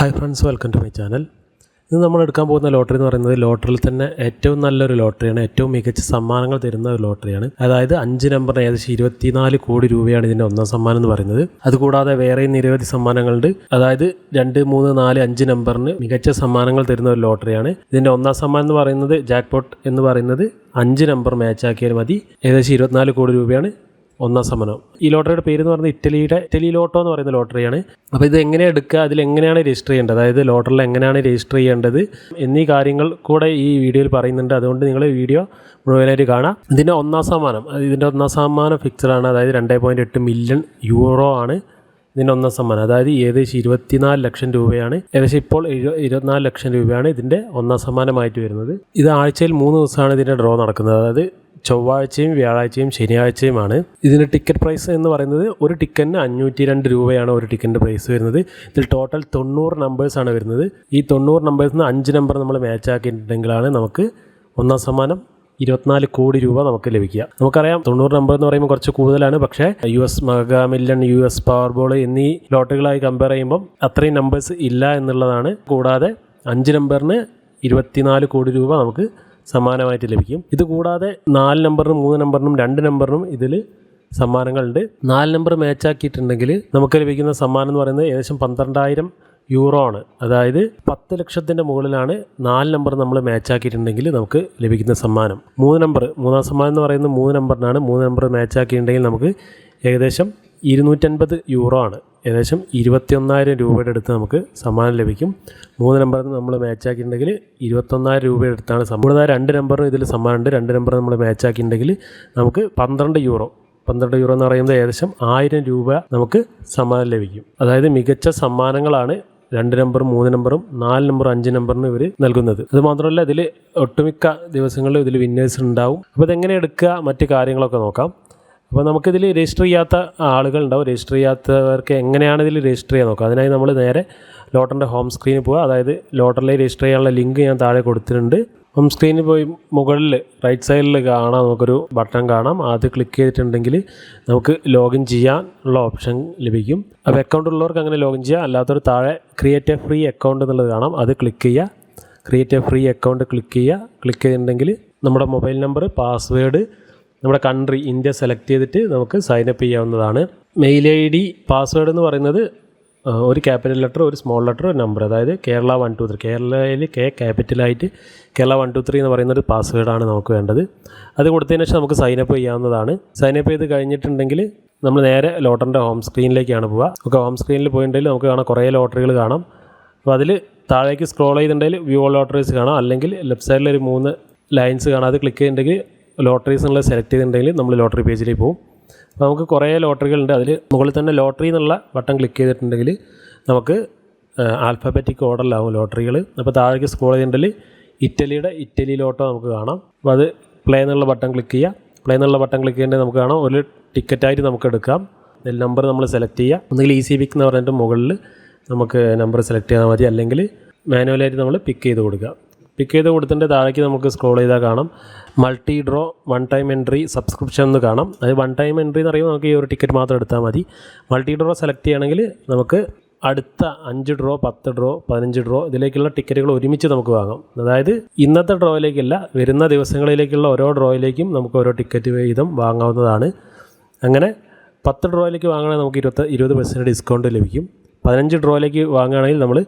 Hi friends welcome to my channel ഇന്ന് നമ്മൾ എടുക്കാൻ പോകുന്ന ലോട്ടറി എന്ന് പറയുന്നത് ലോട്ടറിയിൽ തന്നെ ഏറ്റവും നല്ലൊരു ലോട്ടറിയാണ് ഏറ്റവും മികച്ച സമ്മാനങ്ങൾ തരുന്ന ഒരു ലോട്ടറിയാണ് അതായത് അഞ്ച് നമ്പറിന് ഏകദേശം ഇരുപത്തിനാല് കോടി രൂപയാണ് ഇതിന്റെ ഒന്നാം സമ്മാനം എന്ന് പറയുന്നത്. അതുകൂടാതെ വേറെയും നിരവധി സമ്മാനങ്ങളുണ്ട്. അതായത് രണ്ട് മൂന്ന് നാല് അഞ്ച് നമ്പറിന് മികച്ച സമ്മാനങ്ങൾ തരുന്ന ഒരു ലോട്ടറിയാണ് ഇതിന്റെ ഒന്നാം സമ്മാനം എന്ന് പറയുന്നത് ജാക്ക്പോട്ട് എന്ന് പറയുന്നത് അഞ്ച് നമ്പർ മാച്ചാക്കിയാൽ മതി. ഏകദേശം ഇരുപത്തിനാല് കോടി രൂപയാണ്. ഒന്നാം സമ്മാനം ഈ ലോട്ടറിയുടെ പേര് എന്ന് പറയുന്നത് ഇറ്റലിയുടെ ഇറ്റലി ലോട്ടോ എന്ന് പറയുന്ന ലോട്ടറിയാണ്. അപ്പോൾ ഇത് എങ്ങനെ എടുക്കുക? അതിൽ എങ്ങനെയാണ് രജിസ്റ്റർ ചെയ്യേണ്ടത്? അതായത് ലോട്ടറിൽ എങ്ങനെയാണ് രജിസ്റ്റർ ചെയ്യേണ്ടത്? എന്നീ കാര്യങ്ങൾ കൂടെ ഈ വീഡിയോയിൽ പറയുന്നുണ്ട്. അതുകൊണ്ട് നിങ്ങൾ വീഡിയോ മുഴുവനായിട്ട് കാണാം. ഇതിന്റെ ഒന്നാം സമ്മാനം ഇതിന്റെ ഒന്നാം സമ്മാനം ഫിക്സഡ് ആണ്. അതായത് രണ്ട് പോയിന്റ് എട്ട് മില്യൺ യൂറോ ആണ് ഇതിന്റെ ഒന്നാം സമ്മാനം. അതായത് ഏകദേശം ഇരുപത്തിനാല് ലക്ഷം രൂപയാണ്. ഏകദേശം ഇപ്പോൾ ഇരുപത്തിനാല് ലക്ഷം രൂപയാണ് ഇതിന്റെ ഒന്നാം സമ്മാനമായിട്ട് വരുന്നത്. ഇത് ആഴ്ചയിൽ മൂന്ന് ദിവസമാണ് ഇതിന്റെ ഡ്രോ നടക്കുന്നത്. അതായത് ചൊവ്വാഴ്ചയും വ്യാഴാഴ്ചയും ശനിയാഴ്ചയുമാണ്. ഇതിന്റെ ടിക്കറ്റ് പ്രൈസ് എന്ന് പറയുന്നത് ഒരു ടിക്കറ്റിന് അഞ്ഞൂറ്റി രണ്ട് രൂപയാണ് ഒരു ടിക്കറ്റിന്റെ പ്രൈസ് വരുന്നത്. ഇതിൽ ടോട്ടൽ തൊണ്ണൂറ് നമ്പേഴ്സാണ് വരുന്നത്. ഈ തൊണ്ണൂറ് നമ്പേഴ്സിൽ നിന്ന് അഞ്ച് നമ്പർ നമ്മൾ മാച്ച് ആക്കിയിട്ടുണ്ടെങ്കിലാണ് നമുക്ക് ഒന്നാം സമ്മാനം ഇരുപത്തിനാല് കോടി രൂപ നമുക്ക് ലഭിക്കുക. നമുക്കറിയാം തൊണ്ണൂറ് നമ്പർ എന്ന് പറയുമ്പോൾ കുറച്ച് കൂടുതലാണ്. പക്ഷേ U S mega million U S power ball എന്നീ ലോട്ടുകളായി കമ്പയർ ചെയ്യുമ്പം അത്രയും നമ്പേഴ്സ് ഇല്ല എന്നുള്ളതാണ്. കൂടാതെ അഞ്ച് നമ്പറിന് ഇരുപത്തിനാല് കോടി രൂപ നമുക്ക് സമ്മാനമായിട്ട് ലഭിക്കും. ഇത് കൂടാതെ നാല് നമ്പറിനും മൂന്ന് നമ്പറിനും രണ്ട് നമ്പറിനും ഇതിൽ സമ്മാനങ്ങളുണ്ട്. നാല് നമ്പർ മാച്ചാക്കിയിട്ടുണ്ടെങ്കിൽ നമുക്ക് ലഭിക്കുന്ന സമ്മാനം എന്ന് പറയുന്നത് ഏകദേശം പന്ത്രണ്ടായിരം യൂറോ ആണ്. അതായത് പത്ത് ലക്ഷത്തിന്റെ മുകളിലാണ് നാല് നമ്പർ നമ്മൾ മാച്ചാക്കിയിട്ടുണ്ടെങ്കിൽ നമുക്ക് ലഭിക്കുന്ന സമ്മാനം. മൂന്ന് നമ്പർ മൂന്നാം സമ്മാനം എന്ന് പറയുന്നത് മൂന്ന് നമ്പറിനാണ്. മൂന്ന് നമ്പർ മാച്ചാക്കിയിട്ടുണ്ടെങ്കിൽ നമുക്ക് ഏകദേശം ഇരുന്നൂറ്റൻപത് യൂറോ ആണ്. ഏകദേശം ഇരുപത്തിയൊന്നായിരം രൂപയുടെ അടുത്ത് നമുക്ക് സമ്മാനം ലഭിക്കും. മൂന്ന് നമ്പർ നമ്മൾ മാച്ച് ആക്കിയിട്ടുണ്ടെങ്കിൽ ഇരുപത്തൊന്നായിരം രൂപയുടെ അടുത്താണ് സമ്മാനം. രണ്ട് നമ്പറും ഇതിൽ സമ്മാനമുണ്ട്. രണ്ട് നമ്പർ നമ്മൾ മാച്ച് ആക്കിയിട്ടുണ്ടെങ്കിൽ നമുക്ക് പന്ത്രണ്ട് യൂറോ. പന്ത്രണ്ട് യൂറോ എന്ന് പറയുന്നത് ഏകദേശം ആയിരം രൂപ നമുക്ക് സമ്മാനം ലഭിക്കും. അതായത് മികച്ച സമ്മാനങ്ങളാണ് രണ്ട് നമ്പറും മൂന്ന് നമ്പറും നാല് നമ്പറും അഞ്ച് നമ്പറിനും ഇവർ നൽകുന്നത്. അത് മാത്രമല്ല ഇതിൽ ഒട്ടുമിക്ക ദിവസങ്ങളിലും ഇതിൽ വിന്നേഴ്സ് ഉണ്ടാവും. അപ്പോൾ ഇതെങ്ങനെ എടുക്കുക? മറ്റ് കാര്യങ്ങളൊക്കെ നോക്കാം. അപ്പോൾ നമുക്കിതിൽ രജിസ്റ്റർ ചെയ്യാത്ത ആളുകൾ ഉണ്ടാവും രജിസ്റ്റർ ചെയ്യാത്തവർക്ക് എങ്ങനെയാണ് ഇതിൽ രജിസ്റ്റർ ചെയ്യാൻ നോക്കുക. അതിനായി നമ്മൾ നേരെ ലോട്ടറിന്റെ ഹോം സ്ക്രീനിൽ പോവുക അതായത് ലോട്ടറിൽ രജിസ്റ്റർ ചെയ്യാനുള്ള ലിങ്ക് ഞാൻ താഴെ കൊടുത്തിട്ടുണ്ട്. ഹോം സ്ക്രീനിൽ പോയി മുകളിൽ റൈറ്റ് സൈഡിൽ കാണാം. നമുക്കൊരു ബട്ടൺ കാണാം. അത് ക്ലിക്ക് ചെയ്തിട്ടുണ്ടെങ്കിൽ നമുക്ക് ലോഗിൻ ചെയ്യാനുള്ള ഓപ്ഷൻ ലഭിക്കും. അപ്പോൾ അക്കൗണ്ട് ഉള്ളവർക്ക് അങ്ങനെ ലോഗിൻ ചെയ്യാം. അല്ലാത്തവർ താഴെ ക്രിയേറ്റ് എ ഫ്രീ അക്കൗണ്ട് എന്നുള്ളത് കാണാം. അത് ക്ലിക്ക് ചെയ്യുക create a free account click ചെയ്യുക ക്ലിക്ക് ചെയ്തിട്ടുണ്ടെങ്കിൽ നമ്മുടെ മൊബൈൽ നമ്പർ പാസ്വേഡ് നമ്മുടെ കൺട്രി ഇന്ത്യ സെലക്ട് ചെയ്തിട്ട് നമുക്ക് സൈനപ്പ് ചെയ്യാവുന്നതാണ്. മെയിൽ ഐ ഡി പാസ്വേഡ് എന്ന് പറയുന്നത് ഒരു ക്യാപിറ്റൽ ലെറ്റർ ഒരു സ്മോൾ ലെറ്റർ ഒരു നമ്പർ അതായത് കേരള വൺ ടു ത്രീ കേരളയിൽ കെ ക്യാപിറ്റലായിട്ട് കേരള വൺ ടു ത്രീ എന്ന് പറയുന്ന ഒരു പാസ്വേഡാണ് നമുക്ക് വേണ്ടത്. അത് കൊടുത്തതിന് ശേഷം നമുക്ക് സൈനപ്പ് ചെയ്യാവുന്നതാണ്. സൈനപ്പ് ചെയ്ത് കഴിഞ്ഞിട്ടുണ്ടെങ്കിൽ നമ്മൾ നേരെ ലോട്ടറിന്റെ ഹോം സ്ക്രീനിലേക്കാണ് പോവുക. ഓക്കെ ഹോം സ്ക്രീനിൽ പോയിട്ടുണ്ടെങ്കിൽ നമുക്ക് കാണാം കുറേ ലോട്ടറികൾ കാണാം. അപ്പോൾ അതിൽ താഴേക്ക് സ്ക്രോൾ ചെയ്തിട്ടുണ്ടെങ്കിൽ വ്യൂ ഓൾ ലോട്ടറീസ് കാണാം. അല്ലെങ്കിൽ ലെഫ്റ്റ് സൈഡിൽ ഒരു മൂന്ന് ലൈൻസ് കാണാം. അത് ക്ലിക്ക് ചെയ്തിട്ടുണ്ടെങ്കിൽ ലോട്ടറീസ് എന്നുള്ളത് സെലക്ട് ചെയ്തിട്ടുണ്ടെങ്കിൽ നമ്മൾ ലോട്ടറി പേജിലേക്ക് പോകും. അപ്പോൾ നമുക്ക് കുറേ ലോട്ടറികളുണ്ട് അതിൽ മുകളിൽ തന്നെ ലോട്ടറി എന്നുള്ള ബട്ടൺ ക്ലിക്ക് ചെയ്തിട്ടുണ്ടെങ്കിൽ നമുക്ക് ആൽഫബറ്റിക് ഓർഡറിലാവും ലോട്ടറികൾ അപ്പോൾ താഴേക്ക് സ്ക്രോൾ ചെയ്തിട്ടുണ്ടെങ്കിൽ ഇറ്റലിയുടെ ഇറ്റലി ലോട്ടോ നമുക്ക് കാണാം. അപ്പോൾ അത് പ്ലേ എന്നുള്ള ബട്ടൺ ക്ലിക്ക് ചെയ്യുക. പ്ലേ എന്നുള്ള ബട്ടൺ ക്ലിക്ക് ചെയ്യേണ്ടത് നമുക്ക് കാണാം. ഒരു ടിക്കറ്റായിട്ട് നമുക്ക് എടുക്കാം. ഇതിൽ നമ്പർ നമ്മൾ സെലക്ട് ചെയ്യുക. ഒന്നുകിൽ ഈസി പിക്ക് എന്ന് പറഞ്ഞിട്ട് മുകളിൽ നമുക്ക് നമ്പർ സെലക്ട് ചെയ്താൽ മതി. അല്ലെങ്കിൽ മാനുവലായിട്ട് നമ്മൾ പിക്ക് ചെയ്ത് കൊടുക്കുക. പിക്ക് ചെയ്ത് കൊടുത്തിന്റെ താഴേക്ക് നമുക്ക് സ്ക്രോൾ ചെയ്താൽ കാണാം. Multi draw one time entry subscription എന്ന് കാണാം. അത് വൺ ടൈം എൻട്രി എന്ന് പറയുമ്പോൾ നമുക്ക് ഈ ഒരു ടിക്കറ്റ് മാത്രം എടുത്താൽ മതി. മൾട്ടി ഡ്രോ സെലക്ട് ചെയ്യണമെങ്കിൽ നമുക്ക് അടുത്ത അഞ്ച് ഡ്രോ പത്ത് ഡ്രോ പതിനഞ്ച് ഡ്രോ ഇതിലേക്കുള്ള ടിക്കറ്റുകൾ ഒരുമിച്ച് നമുക്ക് വാങ്ങാം. അതായത് ഇന്നത്തെ ഡ്രോയിലേക്കല്ല വരുന്ന ദിവസങ്ങളിലേക്കുള്ള ഓരോ ഡ്രോയിലേക്കും നമുക്ക് ഓരോ ടിക്കറ്റ് വീതം വാങ്ങാവുന്നതാണ്. അങ്ങനെ പത്ത് ഡ്രോയിലേക്ക് വാങ്ങുകയാണെങ്കിൽ നമുക്ക് ഇരുപത്തി ഇരുപത് പെർസെന്റ് ഡിസ്കൗണ്ട് ലഭിക്കും. പതിനഞ്ച് ഡ്രോയിലേക്ക് വാങ്ങുകയാണെങ്കിൽ നമ്മൾ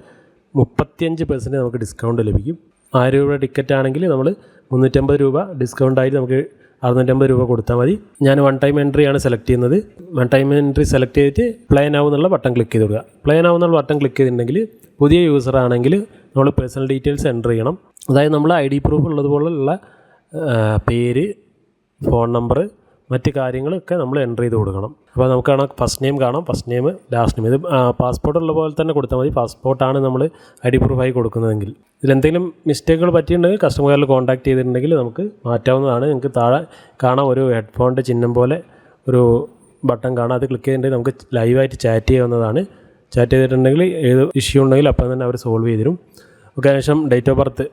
മുപ്പത്തിയഞ്ച് പെർസെന്റ് നമുക്ക് ഡിസ്കൗണ്ട് ലഭിക്കും. ആയിരം രൂപ ടിക്കറ്റ് ആണെങ്കിൽ നമ്മൾ മുന്നൂറ്റമ്പത് രൂപ ഡിസ്കൗണ്ടായിട്ട് നമുക്ക് അറുന്നൂറ്റമ്പത് രൂപ കൊടുത്താൽ മതി. ഞാൻ വൺ ടൈം എൻട്രി ആണ് സെലക്ട് ചെയ്യുന്നത്. വൺ ടൈം എൻട്രി സെലക്ട് ചെയ്തിട്ട് പ്ലേ നൗ എന്നുള്ള ബട്ടൺ ക്ലിക്ക് ചെയ്ത് കൊടുക്കുക. പ്ലേ നൗ എന്നുള്ള ബട്ടൺ ക്ലിക്ക് ചെയ്തിട്ടുണ്ടെങ്കിൽ പുതിയ യൂസർ ആണെങ്കിൽ നമ്മൾ പേഴ്സണൽ ഡീറ്റെയിൽസ് എന്റർ ചെയ്യണം. അതായത് നമ്മൾ ഐ ഡി പ്രൂഫ് ഉള്ളതുപോലുള്ള പേര് ഫോൺ നമ്പർ മറ്റ് കാര്യങ്ങളൊക്കെ നമ്മൾ എന്റർ ചെയ്ത് കൊടുക്കണം. അപ്പോൾ നമുക്ക് ഫസ്റ്റ് നെയിം കാണാം. ഫസ്റ്റ് നെയിം ലാസ്റ്റ് നെയിം ഇത് പാസ്പോർട്ട് ഉള്ള പോലെ തന്നെ കൊടുത്താൽ മതി. പാസ്പോർട്ടാണ് നമ്മൾ ഐ ഡി പ്രൂഫായി കൊടുക്കുന്നതെങ്കിൽ. ഇതിലെന്തെങ്കിലും മിസ്റ്റേക്കുകൾ പറ്റിയിട്ടുണ്ടെങ്കിൽ കസ്റ്റമർ കെയറിൽ കോൺടാക്ട് ചെയ്തിട്ടുണ്ടെങ്കിൽ നമുക്ക് മാറ്റാവുന്നതാണ്. നിങ്ങൾക്ക് താഴെ കാണാം ഒരു ഹെഡ്ഫോണിന്റെ ചിഹ്നം പോലെ ഒരു ബട്ടൺ കാണാം. അത് ക്ലിക്ക് ചെയ്തിട്ടുണ്ടെങ്കിൽ നമുക്ക് ലൈവായിട്ട് ചാറ്റ് ചെയ്യാവുന്നതാണ്. ചാറ്റ് ചെയ്തിട്ടുണ്ടെങ്കിൽ ഏത് ഇഷ്യൂ ഉണ്ടെങ്കിൽ അപ്പം തന്നെ അവർ സോൾവ് ചെയ്തു തരും ഓക്കെ അതിനുശേഷം ഡേറ്റ് ഓഫ് ബർത്ത്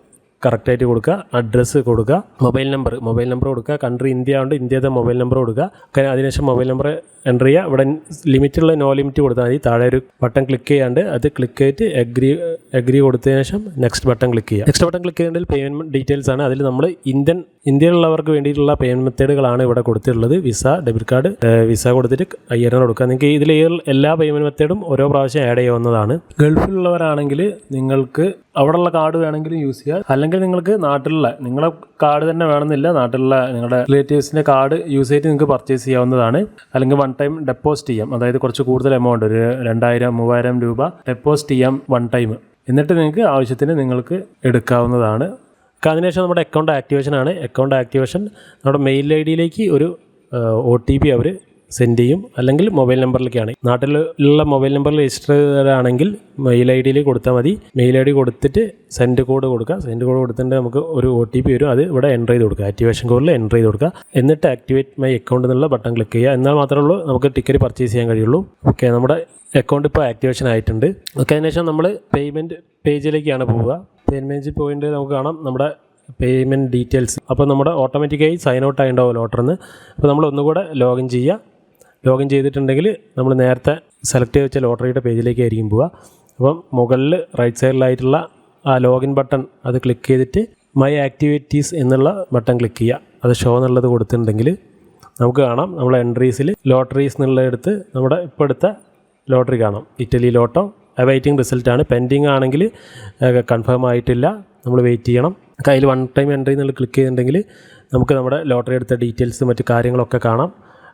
കറക്റ്റായിട്ട് കൊടുക്കുക അഡ്രസ്സ് കൊടുക്കുക മൊബൈൽ നമ്പർ മൊബൈൽ നമ്പർ കൊടുക്കുക കൺട്രി ഇന്ത്യ ഉണ്ട് ഇന്ത്യയുടെ മൊബൈൽ നമ്പർ കൊടുക്കുക. അതിനുശേഷം മൊബൈൽ നമ്പർ എന്റർ ചെയ്യുക. ഇവിടെ ലിമിറ്റുള്ള നോ ലിമിറ്റ് കൊടുത്താൽ മതി. താഴെ ഒരു ബട്ടൺ ക്ലിക്ക് ചെയ്യാണ്ട് അത് ക്ലിക്ക് ചെയ്തിട്ട് എഗ്രി എഗ്രി കൊടുത്തതിന് ശേഷം നെക്സ്റ്റ് ബട്ടൺ ക്ലിക്ക് ചെയ്യുക. നെക്സ്റ്റ് ബട്ടൺ ക്ലിക്ക് ചെയ്യേണ്ടത് പേയ്മെന്റ് ഡീറ്റെയിൽസ് ആണ്. അതിൽ നമ്മൾ ഇന്ത്യൻ ഇന്ത്യയിലുള്ളവർക്ക് വേണ്ടിയിട്ടുള്ള പേയ്മെന്റ് മെത്തേഡുകളാണ് ഇവിടെ കൊടുത്തിട്ടുള്ളത്. വിസ ഡെബിറ്റ് കാർഡ് വിസ കൊടുത്തിട്ട് അയ്യായിരം കൊടുക്കുക. നിങ്ങൾക്ക് ഇതിൽ എല്ലാ പേയ്മെന്റ് മെത്തേഡും ഓരോ പ്രാവശ്യം ആഡ് ചെയ്യാവുന്നതാണ്. ഗൾഫിലുള്ളവരാണെങ്കിൽ നിങ്ങൾക്ക് അവിടെയുള്ള കാർഡ് വേണമെങ്കിലും യൂസ് ചെയ്യുക അല്ലെങ്കിൽ നിങ്ങൾക്ക് നാട്ടിലുള്ള നിങ്ങളെ കാർഡ് തന്നെ വേണമെന്നില്ല നാട്ടിലുള്ള നിങ്ങളുടെ റിലേറ്റീവ്സിന്റെ കാർഡ് യൂസ് ചെയ്തിട്ട് നിങ്ങൾക്ക് പർച്ചേസ് ചെയ്യാവുന്നതാണ്. അല്ലെങ്കിൽ വൺ ടൈം ഡെപ്പോസിറ്റ് ചെയ്യാം. അതായത് കുറച്ച് കൂടുതൽ എമൗണ്ട് ഒരു രണ്ടായിരം മൂവായിരം രൂപ ഡെപ്പോസിറ്റ് ചെയ്യാം വൺ ടൈം എന്നിട്ട് നിങ്ങൾക്ക് ആവശ്യത്തിന് നിങ്ങൾക്ക് എടുക്കാവുന്നതാണ്. അതിനുശേഷം നമ്മുടെ അക്കൗണ്ട് ആക്ടിവേഷൻ ആണ്. അക്കൗണ്ട് ആക്ടിവേഷൻ നമ്മുടെ മെയിൽ ഐ ഡിയിലേക്ക് ഒരു ഒ ടി പി അവർ സെൻഡ് ചെയ്യും. അല്ലെങ്കിൽ മൊബൈൽ നമ്പറിലേക്കാണ് നാട്ടിലുള്ള മൊബൈൽ നമ്പറിൽ രജിസ്റ്റർ ചെയ്തതാണെങ്കിൽ മെയിൽ ഐ ഡിയിൽ കൊടുത്താൽ മതി. മെയിൽ ഐ ഡി കൊടുത്തിട്ട് സെൻഡ് കോഡ് കൊടുക്കുക. സെൻഡ് കോഡ് കൊടുത്തിട്ട് നമുക്ക് ഒരു ഒ ടി പി വരും. അത് ഇവിടെ എന്റർ ചെയ്ത് കൊടുക്കുക. ആക്ടിവേഷൻ കോഡിൽ എന്റർ ചെയ്ത് കൊടുക്കുക. എന്നിട്ട് ആക്ടിവേറ്റ് മൈ അക്കൗണ്ട് എന്നുള്ള ബട്ടൺ ക്ലിക്ക് ചെയ്യുക. എന്നാൽ മാത്രമേ ഉള്ളൂ നമുക്ക് ടിക്കറ്റ് പർച്ചേസ് ചെയ്യാൻ കഴിയുള്ളൂ. ഓക്കെ നമ്മുടെ അക്കൗണ്ട് ഇപ്പോൾ ആക്ടിവേഷൻ ആയിട്ടുണ്ട്. ഓക്കെ അതിനുശേഷം നമ്മൾ പേയ്മെന്റ് പേജിലേക്കാണ് പോവുക. പേയ്മെന്റ് പോയിന്റ് നമുക്ക് കാണാം. നമ്മുടെ പേയ്മെന്റ് ഡീറ്റെയിൽസ്. അപ്പോൾ നമ്മുടെ ഓട്ടോമാറ്റിക്കായി സൈൻ ഔട്ട് ആയിട്ടുണ്ടാവുമല്ലോ ലോട്ടറിന്ന് അപ്പോൾ നമ്മൾ ഒന്നുകൂടെ ലോഗിൻ ചെയ്യുക. ലോഗിൻ ചെയ്തിട്ടുണ്ടെങ്കിൽ നമ്മൾ നേരത്തെ സെലക്ട് ചെയ്ത് വെച്ച ലോട്ടറിയുടെ പേജിലേക്ക് ആയിരിക്കും പോവുക. അപ്പം മുകളിൽ റൈറ്റ് സൈഡിലായിട്ടുള്ള ആ ലോഗിൻ ബട്ടൺ അത് ക്ലിക്ക് ചെയ്തിട്ട് മൈ ആക്ടിവിറ്റീസ് എന്നുള്ള ബട്ടൺ ക്ലിക്ക് ചെയ്യുക. അത് ഷോ എന്നുള്ളത് കൊടുത്തിട്ടുണ്ടെങ്കിൽ നമുക്ക് കാണാം. നമ്മളെ എൻട്രീസിൽ ലോട്ടറീസ് എന്നുള്ളടുത്ത് നമ്മുടെ ഇപ്പോൾ എടുത്ത ലോട്ടറി കാണാം. ഇറ്റലി ലോട്ടോ അവൈറ്റിംഗ് റിസൾട്ടാണ് പെൻഡിങ് ആണെങ്കിൽ കൺഫേം ആയിട്ടില്ല. നമ്മൾ വെയിറ്റ് ചെയ്യണം. കയ്യിൽ വൺ ടൈം എൻട്രി എന്നുള്ളത് ക്ലിക്ക് ചെയ്തിട്ടുണ്ടെങ്കിൽ നമുക്ക് നമ്മുടെ ലോട്ടറി എടുത്ത ഡീറ്റെയിൽസ് മറ്റു കാര്യങ്ങളൊക്കെ കാണാം.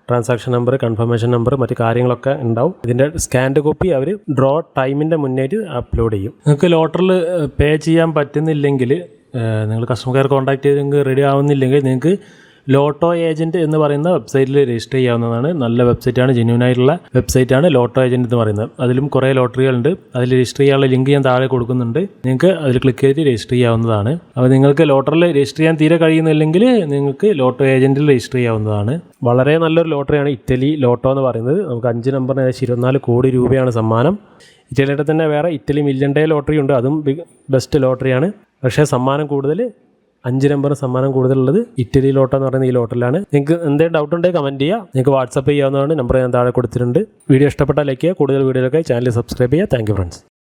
ട്രാൻസാക്ഷൻ നമ്പർ കൺഫർമേഷൻ നമ്പർ മറ്റു കാര്യങ്ങളൊക്കെ ഉണ്ടാവും. ഇതിന്റെ സ്കാൻഡ് കോപ്പി അവർ ഡ്രോ ടൈമിന്റെ മുന്നേറ്റ് അപ്ലോഡ് ചെയ്യും. നിങ്ങൾക്ക് ലോട്ടറിൽ പേ ചെയ്യാൻ പറ്റുന്നില്ലെങ്കിൽ നിങ്ങൾ കസ്റ്റമർ കെയർ കോൺടാക്ട് ചെയ്ത് നിങ്ങൾക്ക് റെഡി ആവുന്നില്ലെങ്കിൽ നിങ്ങൾക്ക് ലോട്ടോ ഏജന്റ് എന്ന് പറയുന്ന വെബ്സൈറ്റിൽ രജിസ്റ്റർ ചെയ്യാവുന്നതാണ്. നല്ല വെബ്സൈറ്റാണ് ജെന്യൂൻ ആയിട്ടുള്ള വെബ്സൈറ്റാണ് ലോട്ടോ ഏജന്റ് എന്ന് പറയുന്നത്. അതിലും കുറേ ലോട്ടറികളുണ്ട്. അതിൽ രജിസ്റ്റർ ചെയ്യാനുള്ള ലിങ്ക് ഞാൻ താഴെ കൊടുക്കുന്നുണ്ട്. നിങ്ങൾക്ക് അതിൽ ക്ലിക്ക് ചെയ്ത് രജിസ്റ്റർ ചെയ്യാവുന്നതാണ്. അപ്പോൾ നിങ്ങൾക്ക് ലോട്ടറിൽ രജിസ്റ്റർ ചെയ്യാൻ തീരെ കഴിയുന്നില്ലെങ്കിൽ നിങ്ങൾക്ക് ലോട്ടോ ഏജന്റിൽ രജിസ്റ്റർ ചെയ്യാവുന്നതാണ്. വളരെ നല്ലൊരു ലോട്ടറിയാണ് ഇറ്റലി ലോട്ടോ എന്ന് പറയുന്നത്. നമുക്ക് അഞ്ച് നമ്പറിന് ഏകദേശം ഇരുപത്തിനാല് കോടി രൂപയാണ് സമ്മാനം. ഇറ്റലിയുടെ തന്നെ വേറെ ഇറ്റലി മില്യൺ ഡേ ലോട്ടറി ഉണ്ട്. അതും ബെസ്റ്റ് ലോട്ടറിയാണ്. പക്ഷേ സമ്മാനം കൂടുതൽ അഞ്ച് നമ്പർ സമ്മാനം കൂടുതലുള്ളത് ഇറ്റലി ലോട്ടോ എന്ന് പറയുന്ന ഈ ലോട്ടറിലാണ് നിങ്ങൾക്ക് എന്തെങ്കിലും ഡൗട്ട് ഉണ്ടെങ്കിൽ കമന്റ് ചെയ്യുക. നിങ്ങൾക്ക് വാട്സപ്പ് ചെയ്യാവുന്നതാണ്. നമ്പർ ഞാൻ താഴെ കൊടുത്തിട്ടുണ്ട്. വീഡിയോ ഇഷ്ടപ്പെട്ടാൽ ലൈക്ക് ചെയ്യുക. കൂടുതൽ വീഡിയോകൾക്കായി ചാനൽ സബ്സ്ക്രൈബ് ചെയ്യുക. Thank friends